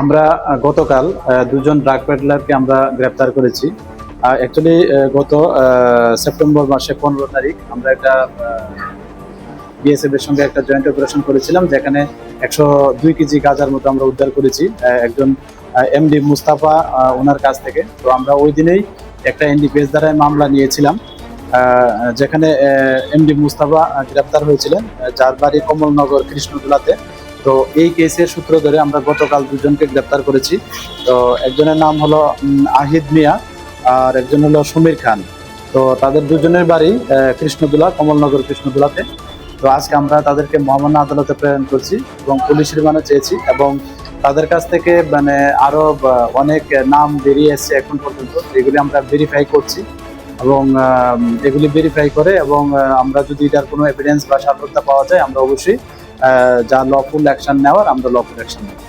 আমরা গতকাল দুজন ড্রাগ পেডলারকে আমরা গ্রেপ্তার করেছি। অ্যাকচুয়ালি গত সেপ্টেম্বর মাসে পনেরো তারিখ আমরা একটা বিএসএফ এর সঙ্গে একটা জয়েন্ট অপারেশন করেছিলাম, যেখানে একশো দুই কেজি গাজার মতো আমরা উদ্ধার করেছি একজন এমডি মুস্তাফা ওনার কাছ থেকে। তো আমরা ওই দিনেই একটা এনডিপিএস দ্বারায় মামলা নিয়েছিলাম যেখানে এমডি মুস্তাফা গ্রেপ্তার হয়েছিলেন যার বাড়ি কমলনগর, কৃষ্ণদুলাতে। তো এই কেসের সূত্র ধরে আমরা গতকাল দুজনকে গ্রেপ্তার করেছি। তো একজনের নাম হলো আহিদ মিয়া আর একজন হলো সমীর খান। তো তাদের দুজনের বাড়ি কৃষ্ণদুলা, কমলনগর কৃষ্ণদুলাতে। তো আজকে আমরা তাদেরকে মহামান্য আদালতে প্রেরণ করছি এবং পুলিশ রিমান্ডে চেয়েছি এবং তাদের কাছ থেকে মানে আরও অনেক নাম বেরিয়ে এসেছে এখন পর্যন্ত। এগুলি আমরা ভেরিফাই করছি এবং এগুলি ভেরিফাই করে এবং আমরা যদি এটার কোনো এভিডেন্স বা সার্থকতা পাওয়া যায়, আমরা অবশ্যই যা লফুল অ্যাকশন নেওয়ার আমরা লফুল অ্যাকশন নেব।